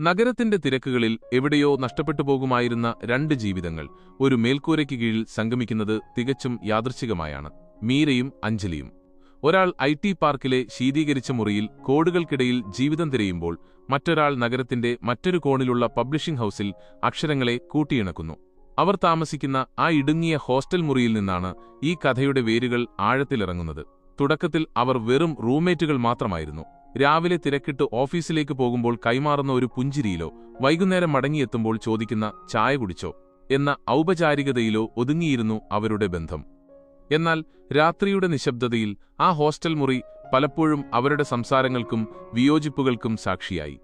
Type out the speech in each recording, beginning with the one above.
നഗരത്തിന്റെ തിരക്കുകളിൽ എവിടെയോ നഷ്ടപ്പെട്ടു പോകുമായിരുന്ന രണ്ട് ജീവിതങ്ങൾ. ഒരു മേൽക്കൂരയ്ക്ക് കീഴിൽ സംഗമിക്കുന്നത് തികച്ചും യാദൃച്ഛികമായാണ് മീരയും അഞ്ജലിയും. ഒരാൾ ഐ ടി പാർക്കിലെ ശീതീകരിച്ച മുറിയിൽ കോടുകൾക്കിടയിൽ ജീവിതം തിരയുമ്പോൾ മറ്റൊരാൾ നഗരത്തിന്റെ മറ്റൊരു കോണിലുള്ള പബ്ലിഷിംഗ് ഹൌസിൽ അക്ഷരങ്ങളെ കൂട്ടിയിണക്കുന്നു. അവർ താമസിക്കുന്ന ആ ഇടുങ്ങിയ ഹോസ്റ്റൽ മുറിയിൽ നിന്നാണ് ഈ കഥയുടെ വേരുകൾ ആഴത്തിലിറങ്ങുന്നത്. തുടക്കത്തിൽ അവർ വെറും റൂംമേറ്റുകൾ മാത്രമായിരുന്നു. രാവിലെ തിരക്കിട്ട് ഓഫീസിലേക്ക് പോകുമ്പോൾ കൈമാറുന്ന ഒരു പുഞ്ചിരിയിലോ വൈകുന്നേരം മടങ്ങിയെത്തുമ്പോൾ ചോദിക്കുന്ന ചായ കുടിച്ചോ എന്ന ഔപചാരികതയിലോ ഒതുങ്ങിയിരുന്നു അവരുടെ ബന്ധം. എന്നാൽ രാത്രിയുടെ നിശബ്ദതയിൽ ആ ഹോസ്റ്റൽ മുറി പലപ്പോഴും അവരുടെ സംസാരങ്ങൾക്കും വിയോജിപ്പുകൾക്കും സാക്ഷിയായി.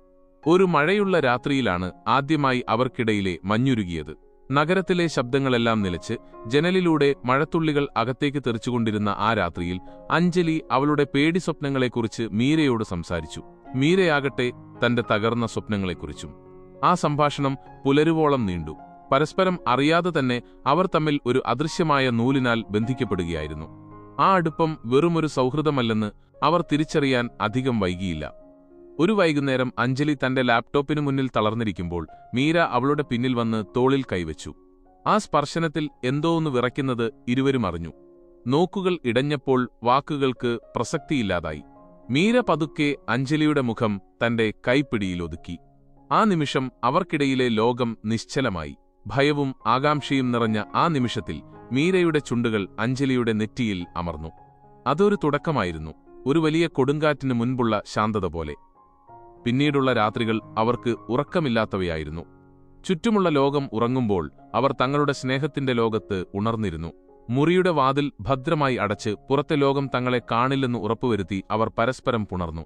ഒരു മഴയുള്ള രാത്രിയിലാണ് ആദ്യമായി അവർക്കിടയിലെ മഞ്ഞുരുകിയത്. നഗരത്തിലെ ശബ്ദങ്ങളെല്ലാം നിലച്ച് ജനലിലൂടെ മഴത്തുള്ളികൾ അകത്തേക്ക് തെറിച്ചുകൊണ്ടിരുന്ന ആ രാത്രിയിൽ അഞ്ജലി അവളുടെ പേടി സ്വപ്നങ്ങളെക്കുറിച്ച് മീരയോട് സംസാരിച്ചു. മീരയാകട്ടെ തന്റെ തകർന്ന സ്വപ്നങ്ങളെക്കുറിച്ചും. ആ സംഭാഷണം പുലരുവോളം നീണ്ടു. പരസ്പരം അറിയാതെ തന്നെ അവർ തമ്മിൽ ഒരു അദൃശ്യമായ നൂലിനാൽ ബന്ധിക്കപ്പെടുകയായിരുന്നു. ആ അടുപ്പം വെറുമൊരു സൗഹൃദമല്ലെന്ന് അവർ തിരിച്ചറിയാൻ അധികം വൈകിയില്ല. ഒരു വൈകുന്നേരം അഞ്ജലി തന്റെ ലാപ്ടോപ്പിനു മുന്നിൽ തളർന്നിരിക്കുമ്പോൾ മീര അവളുടെ പിന്നിൽ വന്ന് തോളിൽ കൈവച്ചു. ആ സ്പർശനത്തിൽ എന്തോ ഒന്ന് വിറയ്ക്കുന്നത് ഇരുവരും അറിഞ്ഞു. നോക്കുകൾ ഇടഞ്ഞപ്പോൾ വാക്കുകൾക്ക് പ്രസക്തിയില്ലാതായി. മീര പതുക്കെ അഞ്ജലിയുടെ മുഖം തന്റെ കൈപ്പിടിയിലൊതുക്കി. ആ നിമിഷം അവർക്കിടയിലെ ലോകം നിശ്ചലമായി. ഭയവും ആകാംക്ഷയും നിറഞ്ഞ ആ നിമിഷത്തിൽ മീരയുടെ ചുണ്ടുകൾ അഞ്ജലിയുടെ നെറ്റിയിൽ അമർന്നു. അതൊരു തുടക്കമായിരുന്നു. ഒരു വലിയ കൊടുങ്കാറ്റിന് മുൻപുള്ള ശാന്തത പോലെ. പിന്നീടുള്ള രാത്രികൾ അവർക്ക് ഉറക്കമില്ലാത്തവയായിരുന്നു. ചുറ്റുമുള്ള ലോകം ഉറങ്ങുമ്പോൾ അവർ തങ്ങളുടെ സ്നേഹത്തിന്റെ ലോകത്ത് ഉണർന്നിരുന്നു. മുറിയുടെ വാതിൽ ഭദ്രമായി അടച്ച് പുറത്തെ ലോകം തങ്ങളെ കാണില്ലെന്ന് ഉറപ്പുവരുത്തി അവർ പരസ്പരം പുണർന്നു.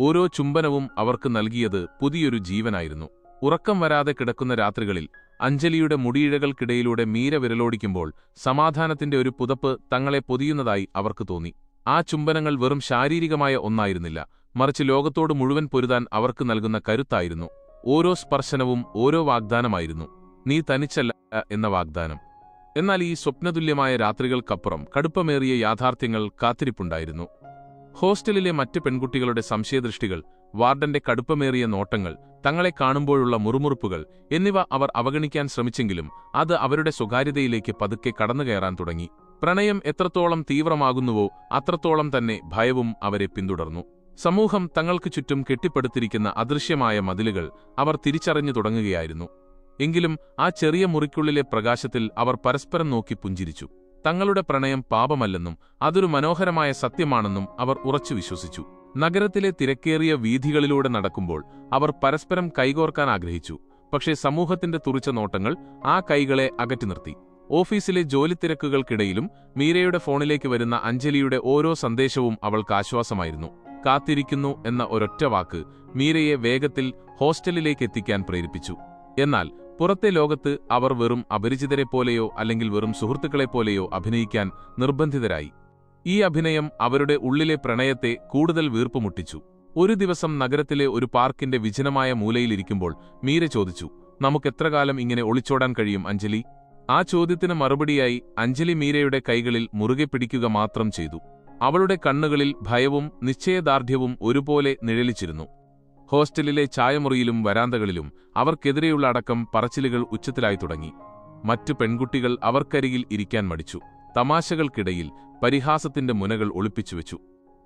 ഓരോ ചുംബനവും അവർക്ക് നൽകിയത് പുതിയൊരു ജീവനായിരുന്നു. ഉറക്കം വരാതെ കിടക്കുന്ന രാത്രികളിൽ അഞ്ജലിയുടെ മുടിയിഴകൾക്കിടയിലൂടെ മീര വിരലോടിക്കുമ്പോൾ സമാധാനത്തിന്റെ ഒരു പുതപ്പ് തങ്ങളെ പൊതിയുന്നതായി അവർക്ക് തോന്നി. ആ ചുംബനങ്ങൾ വെറും ശാരീരികമായ ഒന്നായിരുന്നില്ല. മറിച്ച് ലോകത്തോട് മുഴുവൻ പൊരുതാൻ അവർക്ക് നൽകുന്ന കരുത്തായിരുന്നു. ഓരോ സ്പർശനവും ഓരോ വാഗ്ദാനമായിരുന്നു. നീ തനിച്ചല്ല എന്ന വാഗ്ദാനം. എന്നാൽ ഈ സ്വപ്നതുല്യമായ രാത്രികൾക്കപ്പുറം കടുപ്പമേറിയ യാഥാർത്ഥ്യങ്ങൾ കാത്തിരിപ്പുണ്ടായിരുന്നു. ഹോസ്റ്റലിലെ മറ്റ് പെൺകുട്ടികളുടെ സംശയദൃഷ്ടികൾ വാർഡന്റെ കടുപ്പമേറിയ നോട്ടങ്ങൾ തങ്ങളെ കാണുമ്പോഴുള്ള മുറുമുറുപ്പുകൾ എന്നിവ അവർ അവഗണിക്കാൻ ശ്രമിച്ചെങ്കിലും അത് അവരുടെ സ്വകാര്യതയിലേക്ക് പതുക്കെ കടന്നുകയറാൻ തുടങ്ങി. പ്രണയം എത്രത്തോളം തീവ്രമാകുന്നുവോ അത്രത്തോളം തന്നെ ഭയവും അവരെ പിന്തുടർന്നു. സമൂഹം തങ്ങൾക്ക് ചുറ്റും കെട്ടിപ്പടുത്തിരിക്കുന്ന അദൃശ്യമായ മതിലുകൾ അവർ തിരിച്ചറിഞ്ഞു തുടങ്ങുകയായിരുന്നു. എങ്കിലും ആ ചെറിയ മുറിക്കുള്ളിലെ പ്രകാശത്തിൽ അവർ പരസ്പരം നോക്കി പുഞ്ചിരിച്ചു. തങ്ങളുടെ പ്രണയം പാപമല്ലെന്നും അതൊരു മനോഹരമായ സത്യമാണെന്നും അവർ ഉറച്ചു വിശ്വസിച്ചു. നഗരത്തിലെ തിരക്കേറിയ വീഥികളിലൂടെ നടക്കുമ്പോൾ അവർ പരസ്പരം കൈകോർക്കാൻ ആഗ്രഹിച്ചു. പക്ഷേ സമൂഹത്തിന്റെ തുറിച്ച നോട്ടങ്ങൾ ആ കൈകളെ അകറ്റി നിർത്തി. ഓഫീസിലെ ജോലിത്തിരക്കുകൾക്കിടയിലും മീരയുടെ ഫോണിലേക്ക് വരുന്ന അഞ്ജലിയുടെ ഓരോ സന്ദേശവും അവൾക്ക് ആശ്വാസമായിരുന്നു. കാത്തിരിക്കുന്നു എന്ന ഒരൊറ്റ വാക്ക് മീരയെ വേഗത്തിൽ ഹോസ്റ്റലിലേക്ക് എത്തിക്കാൻ പ്രേരിപ്പിച്ചു. എന്നാൽ പുറത്തെ ലോകത്ത് അവർ വെറും അപരിചിതരെപ്പോലെയോ അല്ലെങ്കിൽ വെറും സുഹൃത്തുക്കളെപ്പോലെയോ അഭിനയിക്കാൻ നിർബന്ധിതരായി. ഈ അഭിനയം അവരുടെ ഉള്ളിലെ പ്രണയത്തെ കൂടുതൽ വീർപ്പുമുട്ടിച്ചു. ഒരു ദിവസം നഗരത്തിലെ ഒരു പാർക്കിന്റെ വിജനമായ മൂലയിലിരിക്കുമ്പോൾ മീര ചോദിച്ചു നമുക്കെത്രകാലം ഇങ്ങനെ ഒളിച്ചോടാൻ കഴിയും അഞ്ജലി? ആ ചോദ്യത്തിന് മറുപടിയായി അഞ്ജലി മീരയുടെ കൈകളിൽ മുറുകെ പിടിക്കുക മാത്രം ചെയ്തു. അവളുടെ കണ്ണുകളിൽ ഭയവും നിശ്ചയദാർഢ്യവും ഒരുപോലെ നിഴലിച്ചിരുന്നു. ഹോസ്റ്റലിലെ ചായമുറിയിലും വരാന്തകളിലും അവർക്കെതിരെയുള്ള അടക്കം പറച്ചിലുകൾ ഉച്ചത്തിലായി തുടങ്ങി. മറ്റു പെൺകുട്ടികൾ അവർക്കരികിൽ ഇരിക്കാൻ മടിച്ചു. തമാശകൾക്കിടയിൽ പരിഹാസത്തിന്റെ മുനകൾ ഒളിപ്പിച്ചു വെച്ചു.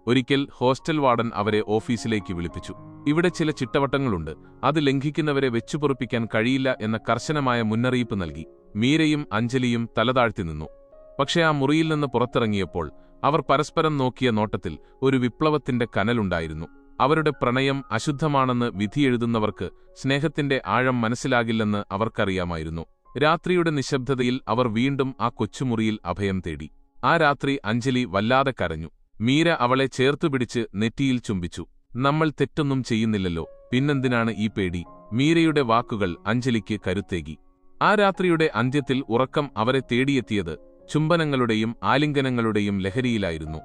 ഒരിക്കൽ ഹോസ്റ്റൽ വാർഡൻ അവരെ ഓഫീസിലേക്ക് വിളിപ്പിച്ചു. ഇവിടെ ചില ചിട്ടവട്ടങ്ങളുണ്ട്. അത് ലംഘിക്കുന്നവരെ വെച്ചുപൊറുപ്പിക്കാൻ കഴിയില്ല എന്ന കർശനമായ മുന്നറിയിപ്പ് നൽകി. മീരയും അഞ്ജലിയും തലതാഴ്ത്തി നിന്നു. പക്ഷേ ആ മുറിയിൽ നിന്ന് പുറത്തിറങ്ങിയപ്പോൾ അവർ പരസ്പരം നോക്കിയ നോട്ടത്തിൽ ഒരു വിപ്ലവത്തിന്റെ കനലുണ്ടായിരുന്നു. അവരുടെ പ്രണയം അശുദ്ധമാണെന്ന് വിധിയെഴുതുന്നവർക്ക് സ്നേഹത്തിന്റെ ആഴം മനസ്സിലാകില്ലെന്ന് അവർക്കറിയാമായിരുന്നു. രാത്രിയുടെ നിശബ്ദതയിൽ അവർ വീണ്ടും ആ കൊച്ചുമുറിയിൽ അഭയം തേടി. ആ രാത്രി അഞ്ജലി വല്ലാതെ കരഞ്ഞു. മീര അവളെ ചേർത്തുപിടിച്ച് നെറ്റിയിൽ ചുംബിച്ചു. നമ്മൾ തെറ്റൊന്നും ചെയ്യുന്നില്ലല്ലോ. പിന്നെന്തിനാണ് ഈ പേടി? മീരയുടെ വാക്കുകൾ അഞ്ജലിക്ക് കരുത്തേകി. ആ രാത്രിയുടെ അന്ത്യത്തിൽ ഉറക്കം അവരെ തേടിയെത്തിയത് ചുംബനങ്ങളുടെയും ആലിംഗനങ്ങളുടെയും ലഹരിയിലായിരുന്നു.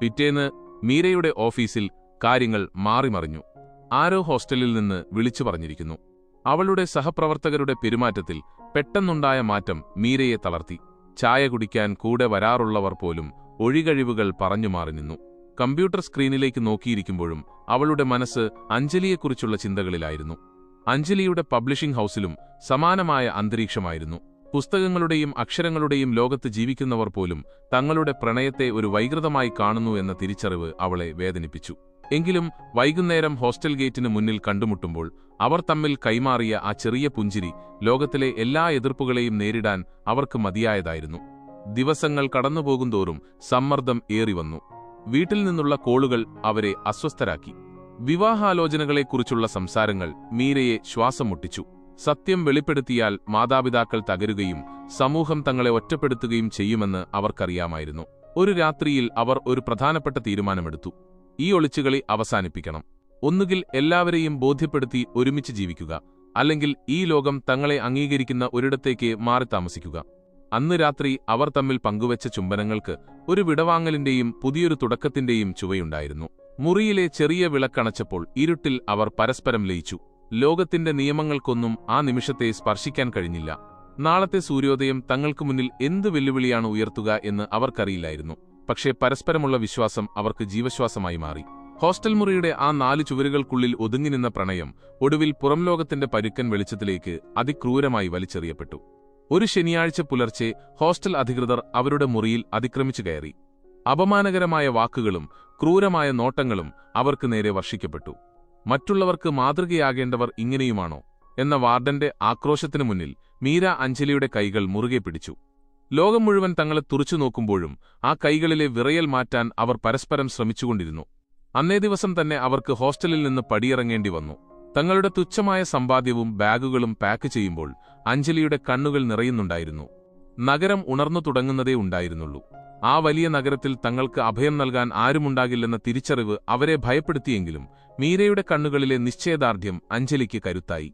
പിറ്റേന്ന് മീരയുടെ ഓഫീസിൽ കാര്യങ്ങൾ മാറിമറിഞ്ഞു. ആരോ ഹോസ്റ്റലിൽ നിന്ന് വിളിച്ചു പറഞ്ഞിരിക്കുന്നു. അവളുടെ സഹപ്രവർത്തകരുടെ പെരുമാറ്റത്തിൽ പെട്ടെന്നുണ്ടായ മാറ്റം മീരയെ തളർത്തി. ചായ കുടിക്കാൻ കൂടെ വരാറുള്ളവർ പോലും ഒഴികഴിവുകൾ പറഞ്ഞു മാറി നിന്നു. കമ്പ്യൂട്ടർ സ്ക്രീനിലേക്ക് നോക്കിയിരിക്കുമ്പോഴും അവളുടെ മനസ്സ് അഞ്ജലിയെക്കുറിച്ചുള്ള ചിന്തകളിലായിരുന്നു. അഞ്ജലിയുടെ പബ്ലിഷിംഗ് ഹൗസിലും സമാനമായ അന്തരീക്ഷമായിരുന്നു. പുസ്തകങ്ങളുടെയും അക്ഷരങ്ങളുടെയും ലോകത്ത് ജീവിക്കുന്നവർ പോലും തങ്ങളുടെ പ്രണയത്തെ ഒരു വൈകൃതമായി കാണുന്നു എന്ന തിരിച്ചറിവ് അവളെ വേദനിപ്പിച്ചു. എങ്കിലും വൈകുന്നേരം ഹോസ്റ്റൽ ഗേറ്റിന് മുന്നിൽ കണ്ടുമുട്ടുമ്പോൾ അവർ തമ്മിൽ കൈമാറിയ ആ ചെറിയ പുഞ്ചിരി ലോകത്തിലെ എല്ലാ എതിർപ്പുകളെയും നേരിടാൻ അവർക്ക് മതിയായതായിരുന്നു. ദിവസങ്ങൾ കടന്നുപോകുന്തോറും സമ്മർദ്ദം ഏറിവന്നു. വീട്ടിൽ നിന്നുള്ള കോളുകൾ അവരെ അസ്വസ്ഥരാക്കി. വിവാഹാലോചനകളെക്കുറിച്ചുള്ള സംസാരങ്ങൾ മീരയെ ശ്വാസം മുട്ടിച്ചു സത്യം വെളിപ്പെടുത്തിയാൽ മാതാപിതാക്കൾ തകരുകയും സമൂഹം തങ്ങളെ ഒറ്റപ്പെടുത്തുകയും ചെയ്യുമെന്ന് അവർക്കറിയാമായിരുന്നു. ഒരു രാത്രിയിൽ അവർ ഒരു പ്രധാനപ്പെട്ട തീരുമാനമെടുത്തു. ഈ ഒളിച്ചുകളി അവസാനിപ്പിക്കണം. ഒന്നുകിൽ എല്ലാവരെയും ബോധ്യപ്പെടുത്തി ഒരുമിച്ച് ജീവിക്കുക അല്ലെങ്കിൽ ഈ ലോകം തങ്ങളെ അംഗീകരിക്കുന്ന ഒരിടത്തേക്ക് മാറി താമസിക്കുക. അന്ന് രാത്രി അവർ തമ്മിൽ പങ്കുവച്ച ചുംബനങ്ങൾക്ക് ഒരു വിടവാങ്ങലിന്റെയും പുതിയൊരു തുടക്കത്തിന്റെയും ചുവയുണ്ടായിരുന്നു. മുറിയിലെ ചെറിയ വിളക്കണച്ചപ്പോൾ ഇരുട്ടിൽ അവർ പരസ്പരം ലയിച്ചു. ലോകത്തിന്റെ നിയമങ്ങൾക്കൊന്നും ആ നിമിഷത്തെ സ്പർശിക്കാൻ കഴിഞ്ഞില്ല. നാളത്തെ സൂര്യോദയം തങ്ങൾക്ക് മുന്നിൽ എന്ത് വെല്ലുവിളിയാണ് ഉയർത്തുക എന്ന് അവർക്കറിയില്ലായിരുന്നു. പക്ഷേ പരസ്പരമുള്ള വിശ്വാസം അവർക്ക് ജീവശ്വാസമായി മാറി. ഹോസ്റ്റൽ മുറിയുടെ ആ നാല് ചുവരുകൾക്കുള്ളിൽ ഒതുങ്ങി നിന്ന പ്രണയം ഒടുവിൽ പുറംലോകത്തിന്റെ പരുക്കൻ വെളിച്ചത്തിലേക്ക് അതിക്രൂരമായി വലിച്ചെറിയപ്പെട്ടു. ഒരു ശനിയാഴ്ച പുലർച്ചെ ഹോസ്റ്റൽ അധികൃതർ അവരുടെ മുറിയിൽ അതിക്രമിച്ചു കയറി. അപമാനകരമായ വാക്കുകളും ക്രൂരമായ നോട്ടങ്ങളും അവർക്ക് നേരെ വർഷിക്കപ്പെട്ടു. മറ്റുള്ളവർക്ക് മാതൃകയാകേണ്ടവർ ഇങ്ങനെയുമാണോ? എന്ന വാർഡന്റെ ആക്രോശത്തിനു മുന്നിൽ മീര അഞ്ജലിയുടെ കൈകൾ മുറുകെ പിടിച്ചു. ലോകം മുഴുവൻ തങ്ങളെ തുറച്ചു നോക്കുമ്പോഴും ആ കൈകളിലെ വിറയൽ മാറ്റാൻ അവർ പരസ്പരം ശ്രമിച്ചുകൊണ്ടിരുന്നു. അന്നേ ദിവസം തന്നെ അവർക്ക് ഹോസ്റ്റലിൽ നിന്ന് പടിയിറങ്ങേണ്ടി വന്നു. തങ്ങളുടെ തുച്ഛമായ സമ്പാദ്യവും ബാഗുകളും പാക്ക് ചെയ്യുമ്പോൾ അഞ്ജലിയുടെ കണ്ണുകൾ നിറയുന്നുണ്ടായിരുന്നു. നഗരം ഉണർന്നു തുടങ്ങുന്നതേ ഉണ്ടായിരുന്നുള്ളൂ. ആ വലിയ നഗരത്തിൽ തങ്ങൾക്ക് അഭയം നൽകാൻ ആരുമുണ്ടാകില്ലെന്ന തിരിച്ചറിവ് അവരെ ഭയപ്പെടുത്തിയെങ്കിലും മീരയുടെ കണ്ണുകളിലെ നിശ്ചയദാർഢ്യം അഞ്ജലിക്ക് കരുത്തായി.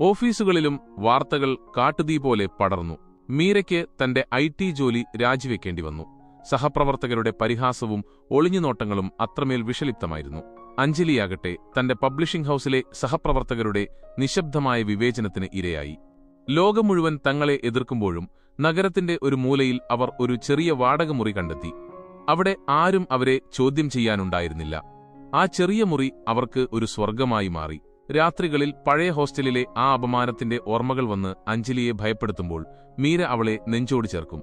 ഓഫീസുകളിലും വാർത്തകൾ കാട്ടുതീ പോലെ പടർന്നു. മീരയ്ക്ക് തന്റെ ഐ ടി ജോലി രാജിവെക്കേണ്ടി വന്നു. സഹപ്രവർത്തകരുടെ പരിഹാസവും ഒളിഞ്ഞുനോട്ടങ്ങളും അത്രമേൽ വിഷലിപ്തമായിരുന്നു. അഞ്ജലിയാകട്ടെ തന്റെ പബ്ലിഷിംഗ് ഹൗസിലെ സഹപ്രവർത്തകരുടെ നിശബ്ദമായ വിവേചനത്തിന് ഇരയായി. ലോകം മുഴുവൻ തങ്ങളെ എതിർക്കുമ്പോഴും നഗരത്തിന്റെ ഒരു മൂലയിൽ അവർ ഒരു ചെറിയ വാടകമുറി കണ്ടെത്തി. അവിടെ ആരും അവരെ ചോദ്യം ചെയ്യാനുണ്ടായിരുന്നില്ല. ആ ചെറിയ മുറി അവർക്ക് ഒരു സ്വർഗമായി മാറി. രാത്രികളിൽ പഴയ ഹോസ്റ്റലിലെ ആ അപമാനത്തിന്റെ ഓർമ്മകൾ വന്ന് അഞ്ജലിയെ ഭയപ്പെടുത്തുമ്പോൾ മീര അവളെ നെഞ്ചോട് ചേർക്കും.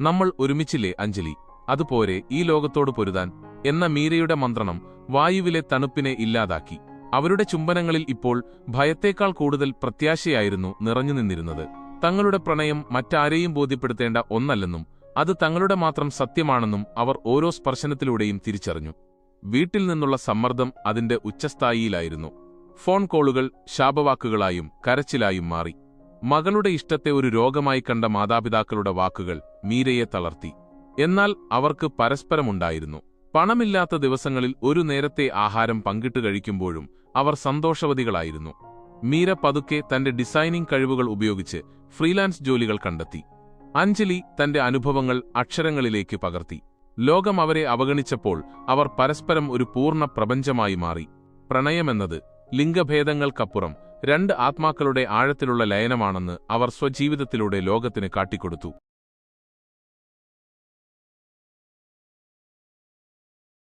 നമ്മൾ ഒരുമിച്ചില്ലേ അഞ്ജലി? അതുപോരെ ഈ ലോകത്തോട് പൊരുതാൻ? എന്ന മീരയുടെ മന്ത്രണം വായുവിലെ തണുപ്പിനെ ഇല്ലാതാക്കി. അവരുടെ ചുംബനങ്ങളിൽ ഇപ്പോൾ ഭയത്തേക്കാൾ കൂടുതൽ പ്രത്യാശയായിരുന്നു നിറഞ്ഞു നിന്നിരുന്നത് തങ്ങളുടെ പ്രണയം മറ്റാരെയും ബോധ്യപ്പെടുത്തേണ്ട ഒന്നല്ലെന്നും അത് തങ്ങളുടെ മാത്രം സത്യമാണെന്നും അവർ ഓരോ സ്പർശനത്തിലൂടെയും തിരിച്ചറിഞ്ഞു. വീട്ടിൽ നിന്നുള്ള സമ്മർദ്ദം അതിന്റെ ഉച്ചസ്ഥായിയിലായിരുന്നു. ഫോൺ കോളുകൾ ശാപവാക്കുകളായും കരച്ചിലായും മാറി. മകളുടെ ഇഷ്ടത്തെ ഒരു രോഗമായി കണ്ട മാതാപിതാക്കളുടെ വാക്കുകൾ മീരയെ തളർത്തി. എന്നാൽ അവർക്ക് പരസ്പരമുണ്ടായിരുന്നു. പണമില്ലാത്ത ദിവസങ്ങളിൽ ഒരു നേരത്തെ ആഹാരം പങ്കിട്ട് കഴിക്കുമ്പോഴും അവർ സന്തോഷവതികളായിരുന്നു. മീര പതുക്കെ തന്റെ ഡിസൈനിംഗ് കഴിവുകൾ ഉപയോഗിച്ച് ഫ്രീലാൻസ് ജോലികൾ കണ്ടെത്തി. അഞ്ജലി തന്റെ അനുഭവങ്ങൾ അക്ഷരങ്ങളിലേക്ക് പകർത്തി. ലോകം അവരെ അവഗണിച്ചപ്പോൾ അവർ പരസ്പരം ഒരു പൂർണ പ്രപഞ്ചമായി മാറി. പ്രണയമെന്നത് ലിംഗഭേദങ്ങൾക്കപ്പുറം രണ്ട് ആത്മാക്കളുടെ ആഴത്തിലുള്ള ലയനമാണെന്ന് അവർ സ്വജീവിതത്തിലൂടെ ലോകത്തിന് കാട്ടിക്കൊടുത്തു.